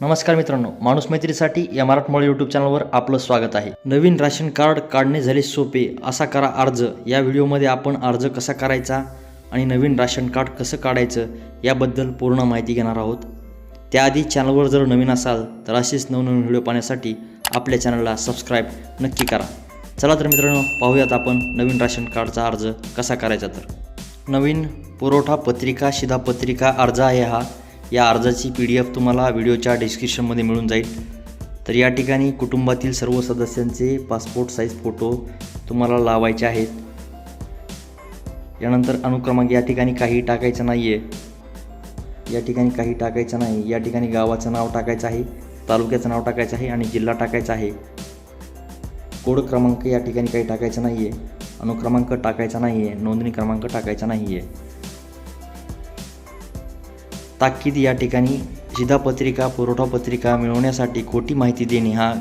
नमस्कार मित्रांनो माणूस मैत्रीसाठी या मराठमोळी यूट्यूब चॅनलवर आपलं स्वागत आहे. नवीन राशन कार्ड काढणे झाले सोपे असा करा अर्ज. या व्हिडिओमध्ये आपण अर्ज कसा करायचा आणि नवीन राशन कार्ड कसं काढायचं याबद्दल पूर्ण माहिती घेणार आहोत. त्याआधी चॅनलवर जर नवीन असाल तर असेच नवनवीन व्हिडिओ पाहण्यासाठी आपल्या चॅनलला सबस्क्राईब नक्की करा. चला तर मित्रांनो पाहूयात आपण नवीन राशन कार्डचा अर्ज कसा करायचा तर. नवीन पुरवठा पत्रिका शिधापत्रिका अर्ज आहे हा. या अर्जाची पी डी एफ तुम्हाला व्हिडिओच्या डिस्क्रिप्शनमध्ये मिळून जाईल. तर या ठिकाणी कुटुंबातील सर्व सदस्यांचे पासपोर्ट साईज फोटो तुम्हाला लावायचे आहेत. यानंतर अनुक्रमांक या ठिकाणी काही टाकायचं नाही आहे या ठिकाणी काही टाकायचं नाही. या ठिकाणी गावाचं नाव टाकायचं आहे तालुक्याचं नाव टाकायचं आहे आणि जिल्हा टाकायचा आहे. कोड क्रमांक या ठिकाणी काही टाकायचं नाही आहे अनुक्रमांक टाकायचा नाही आहे नोंदणी क्रमांक टाकायचा नाही आहे ताकीद या ठिकाणी शिधापत्रिका पुरवठा पत्रिका मिळवण्यासाठी खोटी माहिती देणे हा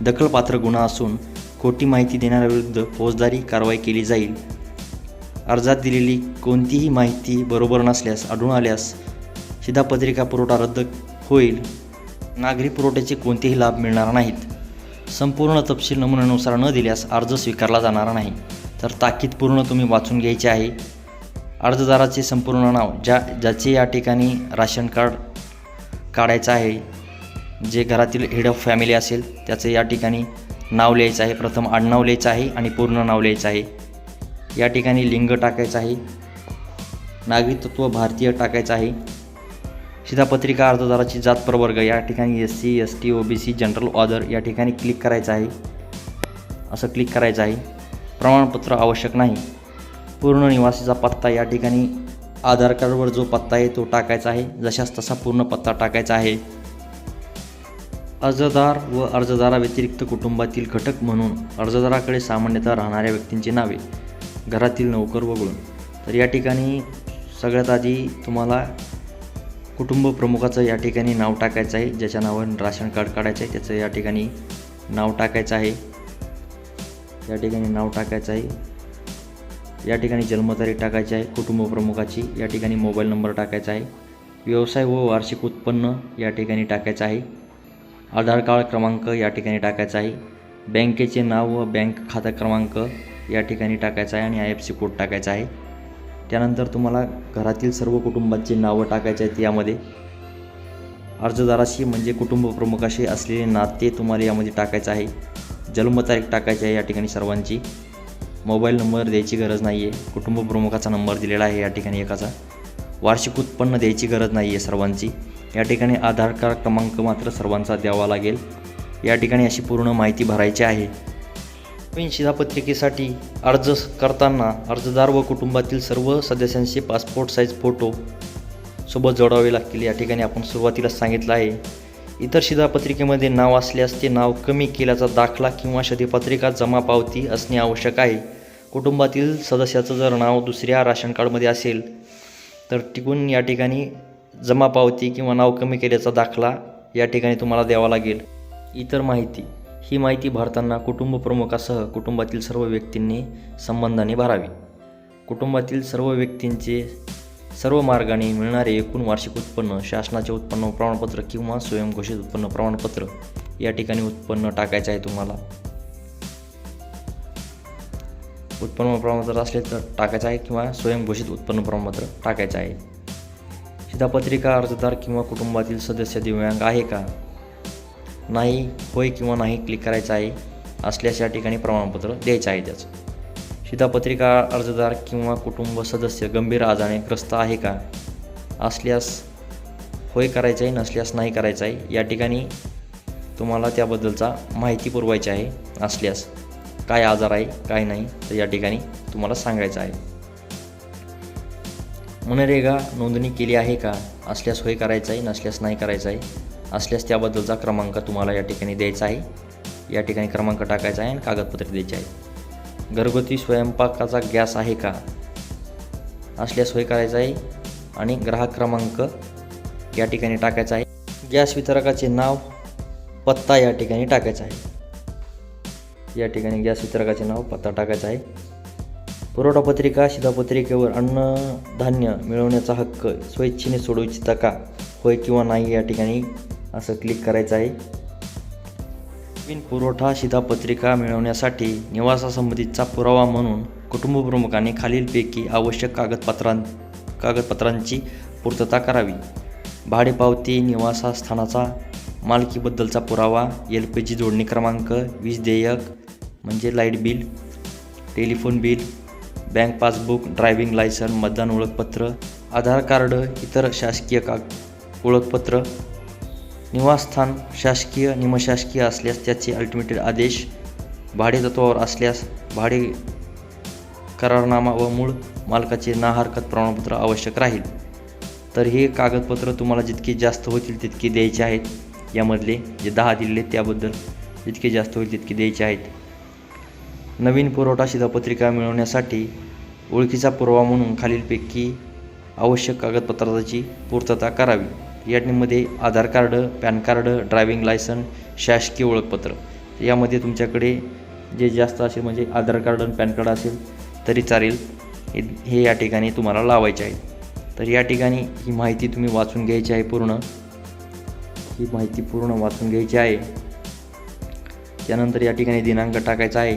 दखलपात्र गुन्हा असून खोटी माहिती देणाऱ्याविरुद्ध फौजदारी कारवाई केली जाईल. अर्जात दिलेली कोणतीही माहिती बरोबर नसल्यास आढळून आल्यास शिधापत्रिका पुरवठा रद्द होईल. नागरी पुरवठ्याचे कोणतेही लाभ मिळणार नाहीत. संपूर्ण तपशील नमुन्यानुसार न दिल्यास अर्ज स्वीकारला जाणार नाही. तर ताकीद पूर्ण तुम्ही वाचून घ्यायची आहे. अर्जदाराचे संपूर्ण नाव ज्या ज्याचे या ठिकाणी राशन कार्ड काढायचं आहे जे घरातील हेड ऑफ फॅमिली असेल त्याचे या ठिकाणी नाव लिहायचं आहे. प्रथम आडनाव लिहायचं आहे आणि पूर्ण नाव लिहायचं आहे. या ठिकाणी लिंग टाकायचं आहे. नागरिकत्व भारतीय टाकायचं आहे. शिधापत्रिका अर्जदाराची जात प्रवर्ग या ठिकाणी S C S T O B C general other या ठिकाणी क्लिक करायचं आहे. असं क्लिक करायचं आहे. प्रमाणपत्र आवश्यक नाही. पूर्ण निवासीचा पत्ता या ठिकाणी आधार कार्डवर जो पत्ता आहे तो टाकायचा आहे. जशास तसा पूर्ण पत्ता टाकायचा आहे. अर्जदार व अर्जदाराव्यतिरिक्त कुटुंबातील घटक म्हणून अर्जदाराकडे सामान्यतः राहणाऱ्या व्यक्तींची नावे घरातील नोकर वगळून तर या ठिकाणी सगळ्यात आधी तुम्हाला कुटुंब प्रमुखाचं या ठिकाणी नाव टाकायचं आहे. ज्याच्या नावाने राशन कार्ड काढायचं आहे. त्याचं या ठिकाणी नाव टाकायचं आहे. या ठिकाणी नाव टाकायचं आहे. या ठिकाणी जन्मतारीख टाकायची आहे कुटुंब प्रमुखाची. या ठिकाणी मोबाईल नंबर टाकायचा आहे. व्यवसाय व वार्षिक उत्पन्न या ठिकाणी टाकायचं आहे. आधार कार्ड क्रमांक या ठिकाणी टाकायचा आहे. बँकेचे नाव व बँक खाता क्रमांक या ठिकाणी टाकायचा आहे आणि आय एफ सी कोड टाकायचा आहे. त्यानंतर तुम्हाला घरातील सर्व कुटुंबाची नावं टाकायची आहेत यामध्ये. अर्जदाराशी म्हणजे कुटुंब प्रमुखाशी असलेले नाते तुम्हाला यामध्ये टाकायचं आहे. जन्मतारीख टाकायची आहे या ठिकाणी सर्वांची. मोबाईल नंबर द्यायची गरज नाही आहे कुटुंब प्रमुखाचा नंबर दिलेला आहे या ठिकाणी एकाचा. वार्षिक उत्पन्न द्यायची गरज नाही आहे सर्वांची. या ठिकाणी आधार कार्ड क्रमांक मात्र सर्वांचा द्यावा लागेल. या ठिकाणी अशी पूर्ण माहिती भरायची आहे. नवीन शिधापत्रिकेसाठी अर्ज करताना अर्जदार व कुटुंबातील सर्व सदस्यांचे पासपोर्ट साईज फोटो सोबत जोडावे लागतील. या ठिकाणी आपण सुरुवातीला सांगितलं आहे. इतर शिधापत्रिकेमध्ये नाव असल्यास ते नाव कमी केल्याचा दाखला किंवा शिधापत्रिका जमा पावती असणे आवश्यक आहे. कुटुंबातील सदस्याचं जर नाव दुसऱ्या राशन कार्डमध्ये असेल तर टिकून या ठिकाणी जमा पावती किंवा नाव कमी केल्याचा दाखला या ठिकाणी तुम्हाला द्यावा लागेल. इतर माहिती. ही माहिती भरताना कुटुंब प्रमुखासह कुटुंबातील सर्व व्यक्तींनी संबंधाने भरावी. कुटुंबातील सर्व व्यक्तींचे सर्व मार्गाने मिळणारे एकूण वार्षिक उत्पन्न शासनाचे उत्पन्न प्रमाणपत्र किंवा स्वयंघोषित उत्पन्न प्रमाणपत्र या ठिकाणी उत्पन्न टाकायचं आहे तुम्हाला. उत्पन्न प्रमाणपत्र असले तर टाकायचं आहे किंवा स्वयंघोषित उत्पन्न प्रमाणपत्र टाकायचं आहे. शिधापत्रिका अर्जदार किंवा कुटुंबातील सदस्य दिव्यांग आहे का? नाही होय किंवा नाही क्लिक करायचं आहे असल्यास या ठिकाणी प्रमाणपत्र द्यायचं आहे त्याचं. शिधापत्रिका अर्जदार किंवा कुटुंब सदस्य गंभीर आजाराने ग्रस्त आहे का? असल्यास होय करायचं आहे नसल्यास नाही करायचं आहे या ठिकाणी तुम्हाला त्याबद्दलचा माहिती पुरवायची आहे. असल्यास काय आजार आहे काय नाही तर या ठिकाणी तुम्हाला सांगायचं आहे. मनरेगा नोंदणी केली आहे का? असल्यास होय करायचं आहे नसल्यास नाही करायचं आहे असल्यास त्याबद्दलचा क्रमांक तुम्हाला या ठिकाणी द्यायचा आहे. या ठिकाणी क्रमांक टाकायचा आहे आणि कागदपत्रे द्यायची आहे. घरगुती स्वयंपाकाचा गॅस आहे का? असल्यास सोय करायचा आहे आणि ग्राहक क्रमांक या ठिकाणी टाकायचा आहे. गॅस वितरकाचे नाव पत्ता या ठिकाणी टाकायचा आहे. या ठिकाणी गॅस वितरकाचे नाव पत्ता टाकायचा आहे. पुरवठा पत्रिका शिधापत्रिकेवर अन्नधान्य मिळवण्याचा हक्क स्वेच्छेने सोडू इच्छिता का? होय किंवा नाही या ठिकाणी असं क्लिक करायचं आहे. नवीन पुरवठा शिधापत्रिका मिळवण्यासाठी निवासासंबंधीचा पुरावा म्हणून कुटुंबप्रमुखाने खालीलपैकी आवश्यक कागदपत्रां कागदपत्रांची पूर्तता करावी. भाडेपावती निवासस्थानाचा मालकीबद्दलचा पुरावा एल पी जी जोडणी क्रमांक वीज देयक म्हणजे light bill telephone bill bank passbook driving licence मतदान ओळखपत्र आधार कार्ड इतर शासकीय काग ओळखपत्र निवासस्थान शासकीय निमशासकीय असल्यास त्याचे अल्टिमेटेड आदेश भाडेतत्वावर असल्यास भाडे करारनामा व मूळ मालकाचे ना हरकत प्रमाणपत्र आवश्यक राहील. तर हे कागदपत्र तुम्हाला जितके जास्त होतील तितके द्यायचे आहेत. यामधले जे दहा दिले त्याबद्दल जितके जास्त होईल तितके द्यायचे आहेत. नवीन पुरवठा शिधापत्रिका मिळवण्यासाठी ओळखीचा पुरावा म्हणून खालीलपैकी आवश्यक कागदपत्राची पूर्तता करावी. यामध्ये Aadhaar card PAN card driving licence शासकीय ओळखपत्र. यामध्ये तुमच्याकडे जे जास्त असेल म्हणजे आधार कार्ड आणि पॅन कार्ड असेल तरी चालेल. हे हे या ठिकाणी तुम्हाला लावायचे आहे तर या ठिकाणी ही माहिती तुम्ही वाचून घ्यायची आहे पूर्ण. ही माहिती पूर्ण वाचून घ्यायची आहे. त्यानंतर या ठिकाणी दिनांक टाकायचा आहे.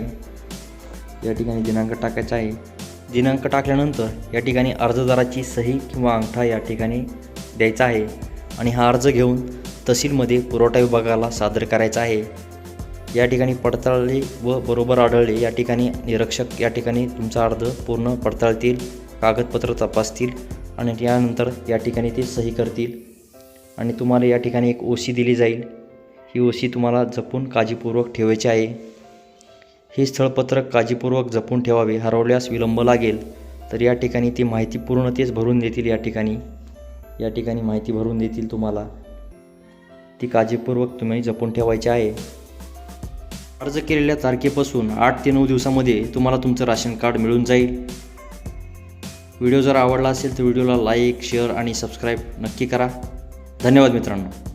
या ठिकाणी दिनांक टाकायचा आहे. दिनांक टाकल्यानंतर या ठिकाणी अर्जदाराची सही किंवा अंगठा या ठिकाणी द्यायचा आहे. आणि हा अर्ज घेऊन तहसीलमध्ये पुरवठा विभागाला सादर करायचा आहे. या ठिकाणी पडताळले व बरोबर आढळले. या ठिकाणी निरीक्षक या ठिकाणी तुमचा अर्ज पूर्ण पडताळतील कागदपत्र तपासतील आणि यानंतर या ठिकाणी ते सही करतील आणि तुम्हाला या ठिकाणी एक ओशी दिली जाईल. ही ओशी तुम्हाला जपून काळजीपूर्वक ठेवायची आहे. हे स्थळपत्रक काळजीपूर्वक जपून ठेवावे हरवल्यास विलंब लागेल. तर या ठिकाणी ती माहिती पूर्ण तेच भरून देतील या ठिकाणी. या ठिकाणी माहिती भरून देतील तुम्हाला. ती काळजीपूर्वक तुम्ही जपून ठेवायची आहे. अर्ज केलेल्या तारखेपासून आठ ते नऊ दिवसामध्ये तुम्हाला तुमचं राशन कार्ड मिळून जाईल. व्हिडिओ जर आवडला असेल तर व्हिडिओला लाईक शेअर आणि सबस्क्राईब नक्की करा. धन्यवाद मित्रांनो.